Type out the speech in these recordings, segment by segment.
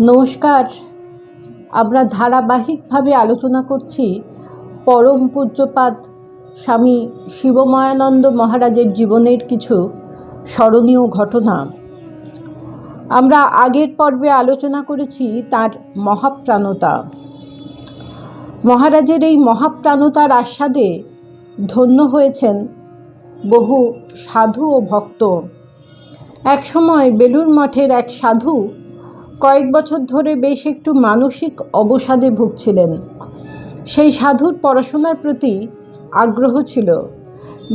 নমস্কার। আমরা ধারাবাহিকভাবে আলোচনা করছি পরম পূজ্যপাদ স্বামী শিবময়ানন্দ মহারাজের জীবনের কিছু স্মরণীয় ঘটনা। আমরা আগের পর্বে আলোচনা করেছি তার মহাপ্রাণতা। মহারাজের এই মহাপ্রাণতার আস্বাদে ধন্য হয়েছেন বহু সাধু ও ভক্ত। একসময় বেলুর মঠের এক সাধু কয়েক বছর ধরে বেশ একটু মানসিক অবসাদে ভুগছিলেন। সেই সাধুর পড়াশোনার প্রতি আগ্রহ ছিল।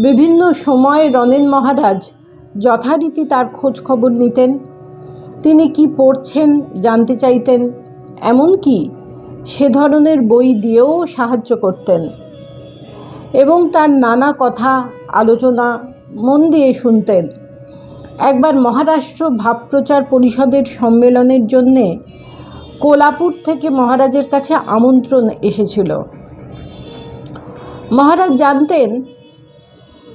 বিভিন্ন সময়ে রনেন মহারাজ যথারীতি তার খোঁজ খবর নিতেন। তিনি কি পড়ছেন, জানতে চাইতেন, এমনকি সে ধরনের বই দিয়েও সাহায্য করতেন। এবং তার নানা কথা, আলোচনা, মন দিয়ে শুনতেন। একবার মহারাষ্ট্র ভাবপ্রচার পরিষদের সম্মেলনের জন্যে কোলাপুর থেকে মহারাজের কাছে আমন্ত্রণ এসেছিল। মহারাজ জানতেন,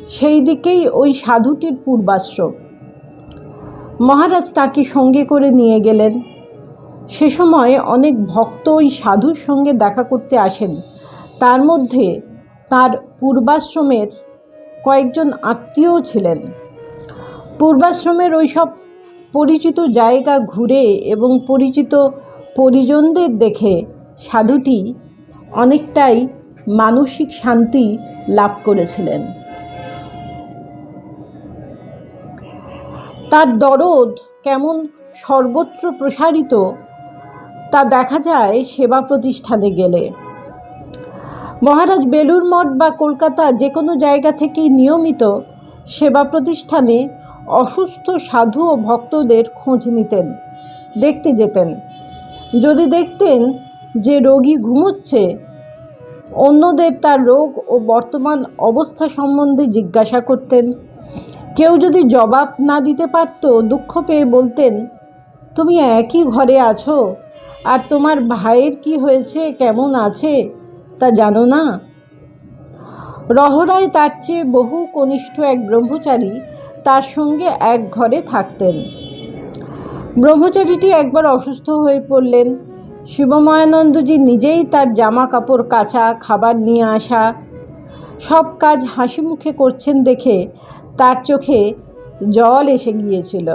সেই দিকেই ওই সাধুটির পূর্বাশ্রম। মহারাজ তাকে সঙ্গে করে নিয়ে গেলেন। সে সময় অনেক ভক্ত ওই সাধুর সঙ্গে দেখা করতে আসেন। তার মধ্যে তার পূর্বাশ্রমের কয়েকজন আত্মীয় ছিলেন। পূর্বাশ্রমের ওই সব পরিচিত জায়গা ঘুরে এবং পরিচিত পরিজনদের দেখে সাধুটি অনেকটাই মানসিক শান্তি লাভ করেছিলেন। তার দরদ কেমন সর্বত্র প্রসারিত, তা দেখা যায় সেবা প্রতিষ্ঠানে গেলে। মহারাজ বেলুর মঠ বা কলকাতা যে কোনো জায়গা থেকেই নিয়মিত সেবা প্রতিষ্ঠানে অসুস্থ সাধু ও ভক্তদের খোঁজ নিতেন, দেখতে যেতেন। যদি দেখতেন যে রোগী ঘুমোচ্ছে, অন্যদের তার রোগ ও বর্তমান অবস্থা সম্বন্ধে জিজ্ঞাসা করতেন। কেউ যদি জবাব না দিতে পারত, দুঃখ পেয়ে বলতেন, তুমি একই ঘরে আছো, আর তোমার ভাইয়ের কি হয়েছে, কেমন আছে, তা জানো না? রহরায় তার চেয়ে বহু কনিষ্ঠ এক ব্রহ্মচারী তার সঙ্গে এক ঘরে থাকতেন। ব্রহ্মচারীটি একবার অসুস্থ হয়ে পড়লেন। শিবময়ানন্দজি নিজেই তার জামা কাপড় কাচা, খাবার নিয়ে আসা, সব কাজ হাসি মুখে করছেন দেখে তার চোখে জল এসে গিয়েছিল।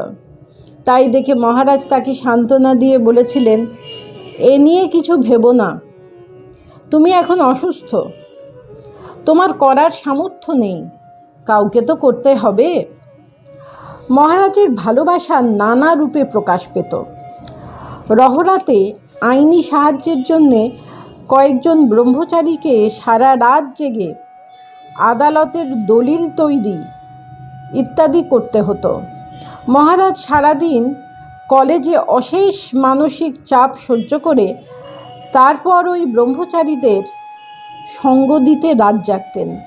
তাই দেখে মহারাজ তাকে সান্ত্বনা দিয়ে বলেছিলেন, এ নিয়ে কিছু ভেবো না। তুমি এখন অসুস্থ। তোমার করার সামর্থ্য নেই। কাউকে তো করতে হবে। মহারাজের ভালোবাসা নানা রূপে প্রকাশ পেত। রহরাতে আইনি সাহায্যের জন্যে কয়েকজন ব্রহ্মচারীকে সারা রাত জেগে আদালতের দলিল তৈরি ইত্যাদি করতে হতো। মহারাজ সারাদিন কলেজে অশেষ মানসিক চাপ সহ্য করে, তারপর ওই ব্রহ্মচারীদের সঙ্গ দিতে রাত জাগতেন।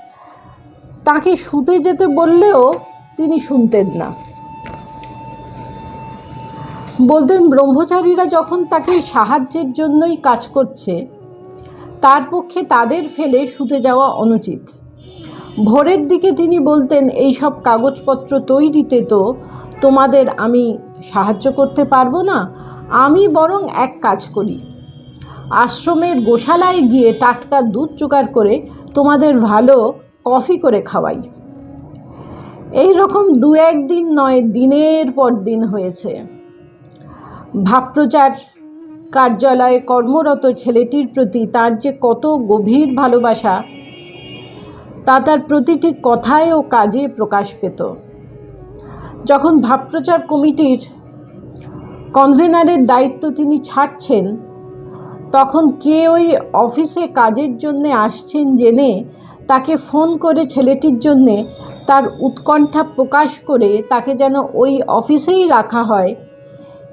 তাকে শুতে যেতে বললেও তিনি শুনতেন না। বলতেন, ব্রহ্মচারীরা যখন তাকে সাহায্যের জন্যই কাজ করছে, তার পক্ষে তাদের ফেলে শুতে যাওয়া অনুচিত। ভোরের দিকে তিনি বলতেন, এই সব কাগজপত্র তৈরিতে তো তোমাদের আমি সাহায্য করতে পারব না, আমি বরং এক কাজ করি। আশ্রমের গোশালায় গিয়ে টাটকা দুধ জোগাড় করে তোমাদের ভালো কফি করে খাওয়াই। এই রকম দু একদিন নয়, দিনের পর দিন হয়েছে। ভাবপ্রচার, কার্যালয়ে কর্মরত ছেলেটির প্রতি তার যে কত গভীর ভালোবাসা, তা তার প্রতিটি কথায় ও কাজে প্রকাশ পেত। যখন ভাবপ্রচার কমিটির কনভেনারের দায়িত্ব তিনি ছাড়ছেন তখন কে ওই অফিসে কাজের জন্যে আসছেন জেনে তাকে ফোন করে ছেলেটির জন্যে তার উৎকণ্ঠা প্রকাশ করে তাকে যেন ওই অফিসেই রাখা হয়,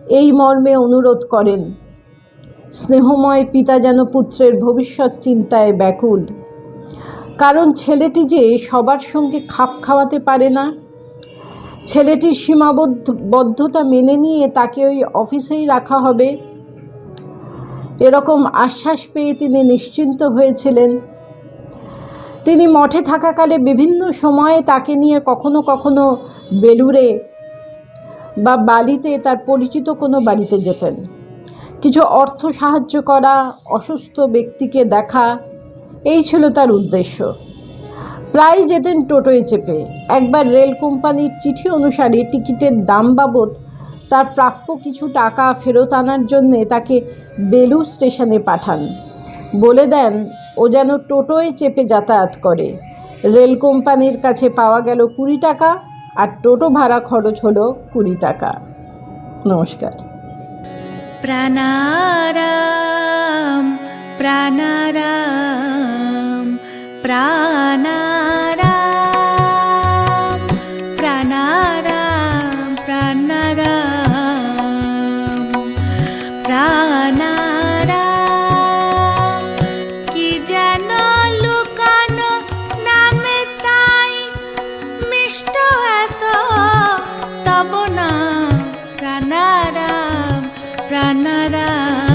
এই মর্মে অনুরোধ করেন। স্নেহময় পিতা যেন পুত্রের ভবিষ্যৎ চিন্তায় ব্যাকুল। কারণ ছেলেটি যে সবার সঙ্গে খাপ খাওয়াতে পারে না, ছেলেটির সীমাবদ্ধ বদ্ধতা মেনে নিয়ে তাকে ওই অফিসেই রাখা হবে। এরকম আশ্বাস পেয়ে তিনি নিশ্চিন্ত হয়েছিলেন। তিনি মঠে থাকাকালে বিভিন্ন সময়ে তাকে নিয়ে কখনো কখনো বেলুড়ে বা বালিতে তার পরিচিত কোনো বাড়িতে যেতেন। কিছু অর্থ সাহায্য করা, অসুস্থ ব্যক্তিকে দেখা, এই ছিল তার উদ্দেশ্য। প্রায় যেতেন টোটোয় চেপে। একবার রেল কোম্পানির চিঠি অনুসারে টিকিটের দাম বাবদ তার প্রাপ্য কিছু টাকা ফেরত আনার জন্যে তাকে বেলু স্টেশনে পাঠান। বলে দেন, ও যেন টোটোয় চেপে যাতায়াত করে। রেল কোম্পানির কাছে পাওয়া গেল কুড়ি টাকা আর টোটো ভাড়া খরচ হলো কুড়ি টাকা। নমস্কার। প্রাণারাম প্রাণারাম প্রাণারাম। প্রাণারাম